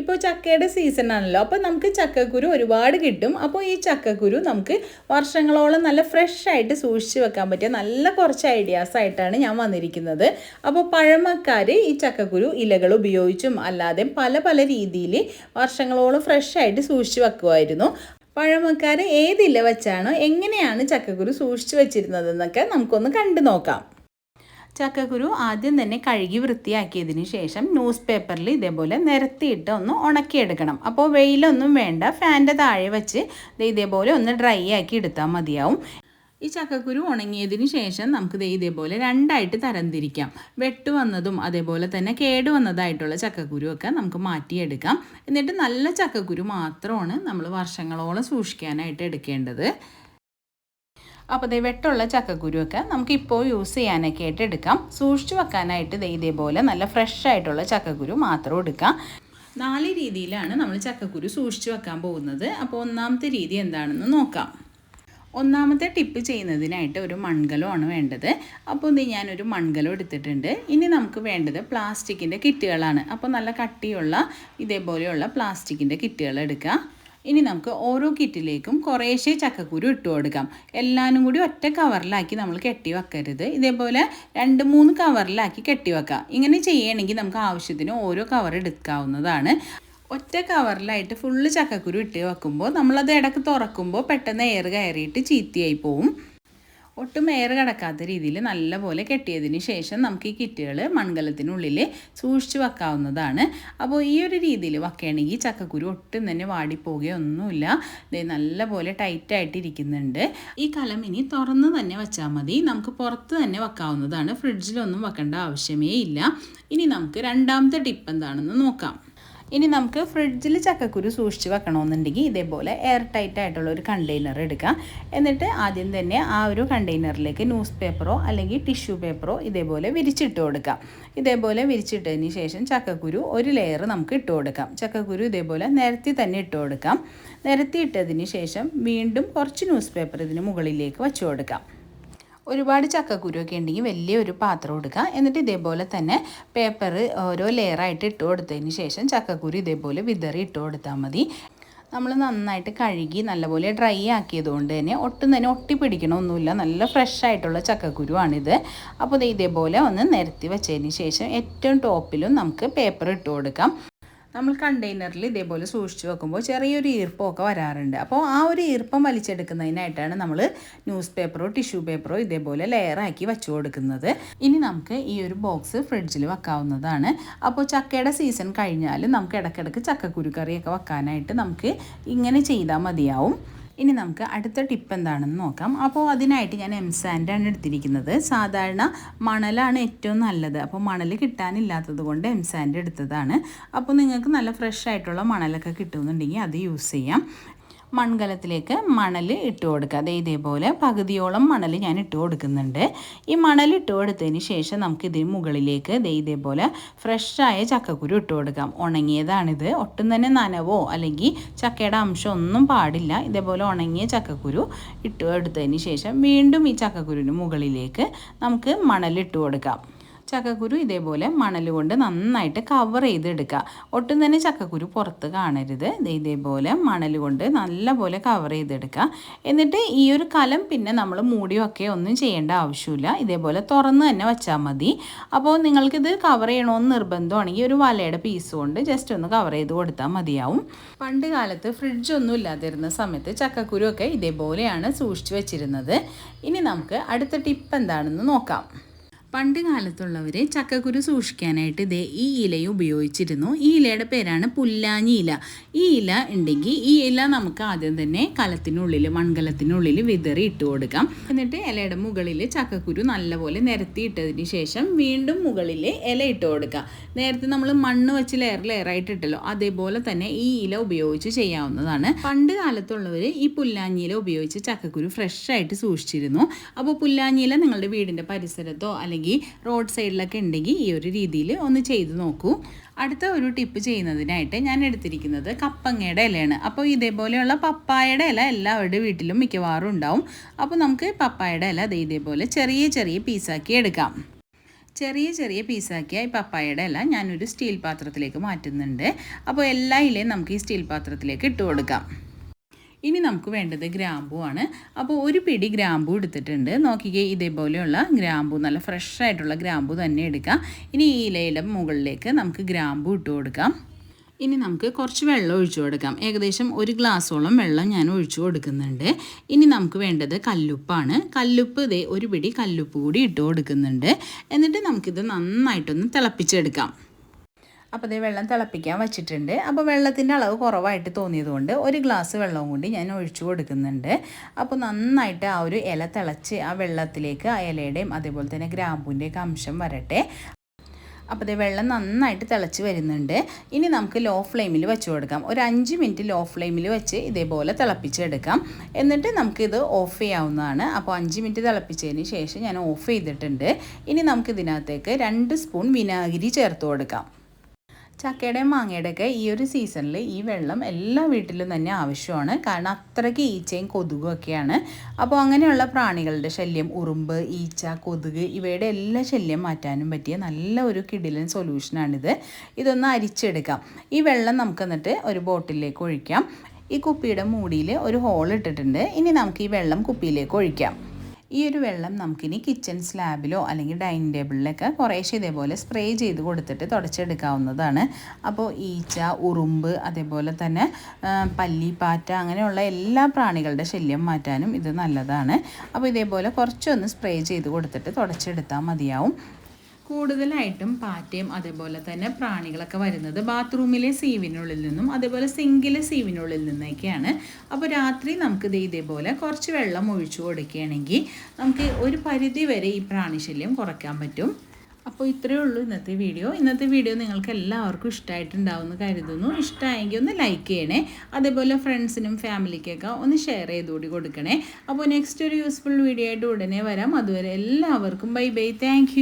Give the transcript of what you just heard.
ഇപ്പോൾ ചക്കയുടെ സീസൺ ആണല്ലോ. അപ്പോൾ നമുക്ക് ചക്കക്കുരു ഒരുപാട് കിട്ടും. അപ്പോൾ ഈ ചക്കക്കുരു നമുക്ക് വർഷങ്ങളോളം നല്ല ഫ്രഷ് ആയിട്ട് സൂക്ഷിച്ച് വെക്കാൻ പറ്റിയ നല്ല കുറച്ച് ഐഡിയാസ് ആയിട്ടാണ് ഞാൻ വന്നിരിക്കുന്നത്. അപ്പോൾ പഴമക്കാർ ഈ ചക്കക്കുരു ഇലകൾ ഉപയോഗിച്ചും അല്ലാതെ പല പല രീതിയിൽ വർഷങ്ങളോളം ഫ്രഷ് ആയിട്ട് സൂക്ഷിച്ച് വെക്കുമായിരുന്നു. പഴമക്കാർ ഏതില വെച്ചാണ് എങ്ങനെയാണ് ചക്കക്കുരു സൂക്ഷിച്ച് വെച്ചിരുന്നതെന്നൊക്കെ നമുക്കൊന്ന് കണ്ടു നോക്കാം. ചക്കക്കുരു ആദ്യം തന്നെ കഴുകി വൃത്തിയാക്കിയതിന് ശേഷം ന്യൂസ് പേപ്പറിൽ ഇതേപോലെ നിരത്തിയിട്ട് ഒന്ന് ഉണക്കിയെടുക്കണം. അപ്പോൾ വെയിലൊന്നും വേണ്ട ഫാന്റെ താഴെ വെച്ച് ഇതേപോലെ ഒന്ന് ഡ്രൈ ആക്കി എടുത്താൽ മതിയാവും. ഈ ചക്കക്കുരു ഉണങ്ങിയതിന് ശേഷം നമുക്ക് ദേ ഇതേപോലെ രണ്ടായിട്ട് തരംതിരിക്കാം. വെട്ടുവന്നതും അതേപോലെ തന്നെ കേട് വന്നതായിട്ടുള്ള ചക്കക്കുരു ഒക്കെ നമുക്ക് മാറ്റിയെടുക്കാം. എന്നിട്ട് നല്ല ചക്കക്കുരു മാത്രമാണ് നമ്മൾ വർഷങ്ങളോളം സൂക്ഷിക്കാനായിട്ട് എടുക്കേണ്ടത്. അപ്പോൾ ഇതേ വെട്ടുള്ള ചക്കക്കുരുവൊക്കെ നമുക്കിപ്പോൾ യൂസ് ചെയ്യാനൊക്കെ ആയിട്ട് എടുക്കാം. സൂക്ഷിച്ചു വെക്കാനായിട്ട് ദേ ഇതേപോലെ നല്ല ഫ്രഷ് ആയിട്ടുള്ള ചക്കക്കുരു മാത്രം എടുക്കാം. നാല് രീതിയിലാണ് നമ്മൾ ചക്കക്കുരു സൂക്ഷിച്ചു വെക്കാൻ പോകുന്നത്. അപ്പോൾ ഒന്നാമത്തെ രീതി എന്താണെന്ന് നോക്കാം. ഒന്നാമത്തെ ടിപ്പ് ചെയ്യുന്നതിനായിട്ട് ഒരു മൺകലമാണ് വേണ്ടത്. അപ്പോൾ ഇത് ഞാനൊരു മൺകലം എടുത്തിട്ടുണ്ട്. ഇനി നമുക്ക് വേണ്ടത് പ്ലാസ്റ്റിക്കിന്റെ കിറ്റുകളാണ്. അപ്പോൾ നല്ല കട്ടിയുള്ള ഇതേപോലെയുള്ള പ്ലാസ്റ്റിക്കിന്റെ കിറ്റുകൾ എടുക്കുക ഇനി നമുക്ക് ഓരോ കിറ്റിലേക്കും കുറേശ്ശെ ചക്കക്കുരു ഇട്ട് കൊടുക്കാം. എല്ലാനും കൂടി ഒറ്റ കവറിലാക്കി നമ്മൾ കെട്ടി വെക്കരുത്. ഇതേപോലെ രണ്ട് മൂന്ന് കവറിലാക്കി കെട്ടി വെക്കാം. ഇങ്ങനെ ചെയ്യണമെങ്കിൽ നമുക്ക് ആവശ്യത്തിന് ഓരോ കവർ എടുക്കാവുന്നതാണ്. ഒറ്റ കവറിലായിട്ട് ഫുള്ള് ചക്കക്കുരു ഇട്ട് വെക്കുമ്പോൾ നമ്മളത് ഇടയ്ക്ക് തുറക്കുമ്പോൾ പെട്ടെന്ന് എയർ കയറിയിട്ട് ചീത്തയായി പോവും. ഒട്ടും എയർ കിടക്കാത്ത രീതിയിൽ നല്ലപോലെ കെട്ടിയതിന് ശേഷം നമുക്ക് ഈ കിറ്റുകൾ മൺകലത്തിനുള്ളിൽ സൂക്ഷിച്ച് വെക്കാവുന്നതാണ്. അപ്പോൾ ഈ ഒരു രീതിയിൽ വെക്കുകയാണെങ്കിൽ ചക്കക്കുരു ഒട്ടും തന്നെ വാടിപ്പോകുകയൊന്നുമില്ല നല്ലപോലെ ടൈറ്റായിട്ട് ഇരിക്കുന്നുണ്ട്. ഈ കലം ഇനി തുറന്ന് തന്നെ വെച്ചാൽ മതി. നമുക്ക് പുറത്ത് തന്നെ വെക്കാവുന്നതാണ്. ഫ്രിഡ്ജിലൊന്നും വെക്കേണ്ട ആവശ്യമേ ഇല്ല. ഇനി നമുക്ക് രണ്ടാമത്തെ ടിപ്പ് എന്താണെന്ന് നോക്കാം. ഇനി നമുക്ക് ഫ്രിഡ്ജിൽ ചക്കക്കുരു സൂക്ഷിച്ച് വെക്കണമെന്നുണ്ടെങ്കിൽ ഇതേപോലെ എയർ ടൈറ്റ് ആയിട്ടുള്ള ഒരു കണ്ടെയ്നർ എടുക്കാം എന്നിട്ട് ആദ്യം തന്നെ ആ ഒരു കണ്ടെയ്നറിലേക്ക് ന്യൂസ് പേപ്പറോ അല്ലെങ്കിൽ ടിഷ്യൂ പേപ്പറോ ഇതേപോലെ വിരിച്ചിട്ട് കൊടുക്കാം ഇതേപോലെ വിരിച്ചിട്ടതിന് ശേഷം ചക്കക്കുരു ഒരു ലെയർ നമുക്ക് ഇട്ട് കൊടുക്കാം. ചക്കക്കുരു ഇതേപോലെ നിരത്തി തന്നെ ഇട്ട് കൊടുക്കാം. നിരത്തി ഇട്ടതിന് ശേഷം വീണ്ടും കുറച്ച് ന്യൂസ് പേപ്പർ ഇതിന് മുകളിലേക്ക് വെച്ച് കൊടുക്കാം. ഒരുപാട് ചക്കക്കുരുവൊക്കെ ഉണ്ടെങ്കിൽ വലിയൊരു പാത്രം എടുക്കുക എന്നിട്ട് ഇതേപോലെ തന്നെ പേപ്പർ ഓരോ ലെയറായിട്ട് ഇട്ട് കൊടുത്തതിന് ശേഷം ചക്കക്കുരു ഇതേപോലെ വിതറി ഇട്ട് കൊടുത്താൽ മതി. നമ്മൾ നന്നായിട്ട് കഴുകി നല്ലപോലെ ഡ്രൈ ആക്കിയതുകൊണ്ട് തന്നെ ഒട്ടും തന്നെ ഒട്ടി പിടിക്കണമൊന്നുമില്ല. നല്ല ഫ്രഷ് ആയിട്ടുള്ള ചക്കക്കുരുവാണിത്. അപ്പോൾ ഇതേപോലെ ഒന്ന് നിരത്തി വെച്ചതിന് ശേഷം ഏറ്റവും ടോപ്പിലും നമുക്ക് പേപ്പർ ഇട്ട് കൊടുക്കാം. നമ്മൾ കണ്ടെയ്നറിൽ ഇതേപോലെ സൂക്ഷിച്ച് വെക്കുമ്പോൾ ചെറിയൊരു ഈർപ്പമൊക്കെ വരാറുണ്ട്. അപ്പോൾ ആ ഒരു ഈർപ്പം വലിച്ചെടുക്കുന്നതിനായിട്ടാണ് നമ്മൾ ന്യൂസ് പേപ്പറോ ടിഷ്യൂ പേപ്പറോ ഇതേപോലെ ലെയറാക്കി വെച്ചു കൊടുക്കുന്നത്. ഇനി നമുക്ക് ഈ ഒരു ബോക്സ് ഫ്രിഡ്ജിൽ വെക്കാവുന്നതാണ്. അപ്പോൾ ചക്കയുടെ സീസൺ കഴിഞ്ഞാൽ നമുക്ക് ഇടയ്ക്കിടയ്ക്ക് ചക്കക്കുരുക്കറിയൊക്കെ വെക്കാനായിട്ട് നമുക്ക് ഇങ്ങനെ ചെയ്താൽ മതിയാവും. ഇനി നമുക്ക് അടുത്ത ടിപ്പ് എന്താണെന്ന് നോക്കാം. അപ്പോൾ അതിനായിട്ട് ഞാൻ എം സാൻഡാണ് എടുത്തിരിക്കുന്നത്. സാധാരണ മണലാണ് ഏറ്റവും നല്ലത്. അപ്പോൾ മണൽ കിട്ടാനില്ലാത്തത് കൊണ്ട് എം സാൻഡ് എടുത്തതാണ്. അപ്പോൾ നിങ്ങൾക്ക് നല്ല ഫ്രഷ് ആയിട്ടുള്ള മണലൊക്കെ കിട്ടുന്നുണ്ടെങ്കിൽ അത് യൂസ് ചെയ്യാം. മൺകലത്തിലേക്ക് മണൽ ഇട്ട് കൊടുക്കുക. അതേ ഇതേപോലെ പകുതിയോളം മണൽ ഞാൻ ഇട്ട് കൊടുക്കുന്നുണ്ട്. ഈ മണൽ ഇട്ട് കൊടുത്തതിന് ശേഷം നമുക്ക് ഇതിന് മുകളിലേക്ക് ദേ ഇതേപോലെ ഫ്രഷായ ചക്കക്കുരു ഇട്ട് കൊടുക്കാം. ഉണങ്ങിയതാണിത്. ഒട്ടും തന്നെ നനവോ അല്ലെങ്കിൽ ചക്കയുടെ അംശം ഒന്നും പാടില്ല. ഇതേപോലെ ഉണങ്ങിയ ചക്കക്കുരു ഇട്ട് എടുത്തതിന് ശേഷം വീണ്ടും ഈ ചക്കക്കുരുവിന് മുകളിലേക്ക് നമുക്ക് മണലിട്ട് കൊടുക്കാം. ചക്കക്കുരു ഇതേപോലെ മണൽ കൊണ്ട് നന്നായിട്ട് കവർ ചെയ്തെടുക്കുക. ഒട്ടും തന്നെ ചക്കക്കുരു പുറത്ത് കാണരുത്. ഇതേപോലെ മണൽ കൊണ്ട് നല്ലപോലെ കവർ ചെയ്തെടുക്കുക. എന്നിട്ട് ഈ ഒരു കലം പിന്നെ നമ്മൾ മൂടിയൊക്കെ ഒന്നും ചെയ്യേണ്ട ആവശ്യമില്ല. ഇതേപോലെ തുറന്ന് തന്നെ വെച്ചാൽ മതി. അപ്പോൾ നിങ്ങൾക്കിത് കവർ ചെയ്യണമെന്ന് നിർബന്ധമാണെങ്കിൽ ഒരു വലയുടെ പീസ് കൊണ്ട് ജസ്റ്റ് ഒന്ന് കവർ ചെയ്ത് കൊടുത്താൽ മതിയാവും. പണ്ട് കാലത്ത് ഫ്രിഡ്ജൊന്നും ഇല്ലാതിരുന്ന സമയത്ത് ചക്കക്കുരു ഒക്കെ ഇതേപോലെയാണ് സൂക്ഷിച്ചു വെച്ചിരുന്നത്. ഇനി നമുക്ക് അടുത്ത ടിപ്പ് എന്താണെന്ന് നോക്കാം. പണ്ട് കാലത്തുള്ളവർ ചക്കക്കുരു സൂക്ഷിക്കാനായിട്ട് ഇതേ ഈ ഇലയും ഉപയോഗിച്ചിരുന്നു. ഈ ഇലയുടെ പേരാണ് പുല്ലാഞ്ഞി ഇല. ഈ ഇല ഉണ്ടെങ്കിൽ ഈ ഇല നമുക്ക് ആദ്യം തന്നെ കലത്തിനുള്ളിൽ മൺകലത്തിനുള്ളിൽ വിതറി ഇട്ട് കൊടുക്കാം. എന്നിട്ട് ഇലയുടെ മുകളിൽ ചക്കക്കുരു നല്ലപോലെ നിരത്തി ഇട്ടതിന് ശേഷം വീണ്ടും മുകളിൽ ഇല ഇട്ട് കൊടുക്കാം നേരത്തെ നമ്മൾ മണ്ണ് വെച്ച് ലെയർ ലെയറായിട്ട് ഇട്ടല്ലോ. അതേപോലെ തന്നെ ഈ ഇല ഉപയോഗിച്ച് ചെയ്യാവുന്നതാണ്. പണ്ട് കാലത്തുള്ളവർ ഈ പുല്ലാഞ്ഞിയില ഉപയോഗിച്ച് ചക്കക്കുരു ഫ്രഷ് ആയിട്ട് സൂക്ഷിച്ചിരുന്നു. അപ്പോൾ പുല്ലാഞ്ഞിയില നിങ്ങളുടെ വീടിന്റെ പരിസരത്തോ അല്ലെങ്കിൽ റോഡ് സൈഡിലൊക്കെ ഉണ്ടെങ്കിൽ ഈ ഒരു രീതിയിൽ ഒന്ന് ചെയ്ത് നോക്കൂ. അടുത്ത ഒരു ടിപ്പ് ചെയ്യുന്നതിനായിട്ട് ഞാൻ എടുത്തിരിക്കുന്നത് കപ്പങ്ങയുടെ ഇലയാണ്. അപ്പോൾ ഇതേപോലെയുള്ള പപ്പായയുടെ ഇല എല്ലാവരുടെ വീട്ടിലും മിക്കവാറും ഉണ്ടാവും. അപ്പോൾ നമുക്ക് പപ്പായയുടെ ഇല ഇതേപോലെ ചെറിയ ചെറിയ പീസാക്കി എടുക്കാം. ചെറിയ ചെറിയ പീസാക്കിയ ഈ പപ്പായയുടെ ഇല ഞാനൊരു സ്റ്റീൽ പാത്രത്തിലേക്ക് മാറ്റുന്നുണ്ട്. അപ്പോൾ എല്ലാ ഇലയും നമുക്ക് ഈ സ്റ്റീൽ പാത്രത്തിലേക്ക് ഇട്ട് കൊടുക്കാം. ഇനി നമുക്ക് വേണ്ടത് ഗ്രാമ്പൂ ആണ്. അപ്പോൾ ഒരു പിടി ഗ്രാമ്പു എടുത്തിട്ടുണ്ട്. നോക്കിക്കേ ഇതേപോലെയുള്ള ഗ്രാമ്പൂ നല്ല ഫ്രഷ് ആയിട്ടുള്ള ഗ്രാമ്പു തന്നെ എടുക്കാം. ഇനി ഈ ഇലയുടെ മുകളിലേക്ക് നമുക്ക് ഗ്രാമ്പൂ ഇട്ട് കൊടുക്കാം. ഇനി നമുക്ക് കുറച്ച് വെള്ളം ഒഴിച്ചു കൊടുക്കാം. ഏകദേശം ഒരു ഗ്ലാസ്സോളം വെള്ളം ഞാൻ ഒഴിച്ചു കൊടുക്കുന്നുണ്ട്. ഇനി നമുക്ക് വേണ്ടത് കല്ലുപ്പാണ്. കല്ലുപ്പ് ഇതേ ഒരു പിടി കല്ലുപ്പ് കൂടി ഇട്ട് കൊടുക്കുന്നുണ്ട്. എന്നിട്ട് നമുക്കിത് നന്നായിട്ടൊന്ന് തിളപ്പിച്ചെടുക്കാം. അപ്പോൾ ഇതേ വെള്ളം തിളപ്പിക്കാൻ വെച്ചിട്ടുണ്ട്. അപ്പോൾ വെള്ളത്തിന്റെ അളവ് കുറവായിട്ട് തോന്നിയതുകൊണ്ട് ഒരു ഗ്ലാസ് വെള്ളവും കൂടി ഞാൻ ഒഴിച്ചു കൊടുക്കുന്നുണ്ട്. അപ്പോൾ നന്നായിട്ട് ആ ഒരു ഇല തിളച്ച് ആ വെള്ളത്തിലേക്ക് ആ ഇലയുടെയും അതേപോലെ തന്നെ ഗ്രാമ്പൂന്റെയൊക്കെ അംശം വരട്ടെ. അപ്പോൾ ഇത് വെള്ളം നന്നായിട്ട് തിളച്ച് വരുന്നുണ്ട്. ഇനി നമുക്ക് ലോ ഫ്ലെയിമിൽ വെച്ച് കൊടുക്കാം. ഒരു അഞ്ച് മിനിറ്റ് ലോ ഫ്ലെയിമിൽ വെച്ച് ഇതേപോലെ തിളപ്പിച്ചെടുക്കാം. എന്നിട്ട് നമുക്കിത് ഓഫ് ചെയ്യാവുന്നതാണ്. അപ്പോൾ അഞ്ച് മിനിറ്റ് തിളപ്പിച്ചതിന് ശേഷം ഞാൻ ഓഫ് ചെയ്തിട്ടുണ്ട്. ഇനി നമുക്കിതിനകത്തേക്ക് രണ്ട് സ്പൂൺ വിനാഗിരി ചേർത്ത് കൊടുക്കാം. ചക്കയുടെയും മാങ്ങയുടെയൊക്കെ ഈ ഒരു സീസണിൽ ഈ വെള്ളം എല്ലാ വീട്ടിലും തന്നെ ആവശ്യമാണ്. കാരണം അത്രയ്ക്ക് ഈച്ചയും കൊതുകും ഒക്കെയാണ്. അപ്പോൾ അങ്ങനെയുള്ള പ്രാണികളുടെ ശല്യം ഉറുമ്പ് ഈച്ച കൊതുക് ഇവയുടെ എല്ലാ ശല്യം മാറ്റാനും പറ്റിയ നല്ല ഒരു കിടിലൻ സൊല്യൂഷനാണിത് ഇതൊന്ന് അരിച്ചെടുക്കാം. ഈ വെള്ളം നമുക്ക് എന്നിട്ട് ഒരു ബോട്ടിലേക്ക് ഒഴിക്കാം. ഈ കുപ്പിയുടെ മൂടിയിൽ ഒരു ഹോൾ ഇട്ടിട്ടുണ്ട്. ഇനി നമുക്ക് ഈ വെള്ളം കുപ്പിയിലേക്ക് ഒഴിക്കാം. ഈ ഒരു വെള്ളം നമുക്കിനി കിച്ചൺ സ്ലാബിലോ അല്ലെങ്കിൽ ഡൈനിങ് ടേബിളിലൊക്കെ കുറേശ്ശെ ഇതേപോലെ സ്പ്രേ ചെയ്ത് കൊടുത്തിട്ട് തുടച്ചെടുക്കാവുന്നതാണ്. അപ്പോൾ ഈച്ച ഉറുമ്പ് അതേപോലെ തന്നെ പല്ലിപ്പാറ്റ അങ്ങനെയുള്ള എല്ലാ പ്രാണികളുടെ ശല്യം മാറ്റാനും ഇത് നല്ലതാണ്. അപ്പോൾ ഇതേപോലെ കുറച്ചൊന്ന് സ്പ്രേ ചെയ്ത് കൊടുത്തിട്ട് തുടച്ചെടുത്താൽ മതിയാവും. കൂടുതലായിട്ടും പാറ്റയും അതേപോലെ തന്നെ പ്രാണികളൊക്കെ വരുന്നത് ബാത്റൂമിലെ സീവിനുള്ളിൽ നിന്നും അതേപോലെ സിങ്കിലെ സീവിനുള്ളിൽ നിന്നൊക്കെയാണ്. അപ്പോൾ രാത്രി നമുക്ക് ഇത് ഇതേപോലെ കുറച്ച് വെള്ളം ഒഴിച്ചു കൊടുക്കുകയാണെങ്കിൽ നമുക്ക് ഒരു പരിധി വരെ ഈ പ്രാണിശല്യം കുറയ്ക്കാൻ പറ്റും. അപ്പോൾ ഇത്രയേ ഉള്ളൂ ഇന്നത്തെ വീഡിയോ. ഇന്നത്തെ വീഡിയോ നിങ്ങൾക്ക് എല്ലാവർക്കും ഇഷ്ടമായിട്ടുണ്ടാവുമെന്ന് കരുതുന്നു. ഇഷ്ടമായെങ്കിൽ ഒന്ന് ലൈക്ക് ചെയ്യണേ. അതേപോലെ ഫ്രണ്ട്സിനും ഫാമിലിക്കൊക്കെ ഒന്ന് ഷെയർ ചെയ്തുകൂടി കൊടുക്കണേ. അപ്പോൾ നെക്സ്റ്റ് ഒരു യൂസ്ഫുൾ വീഡിയോ ആയിട്ട് ഉടനെ വരാം. അതുവരെ എല്ലാവർക്കും ബൈ ബൈ. താങ്ക്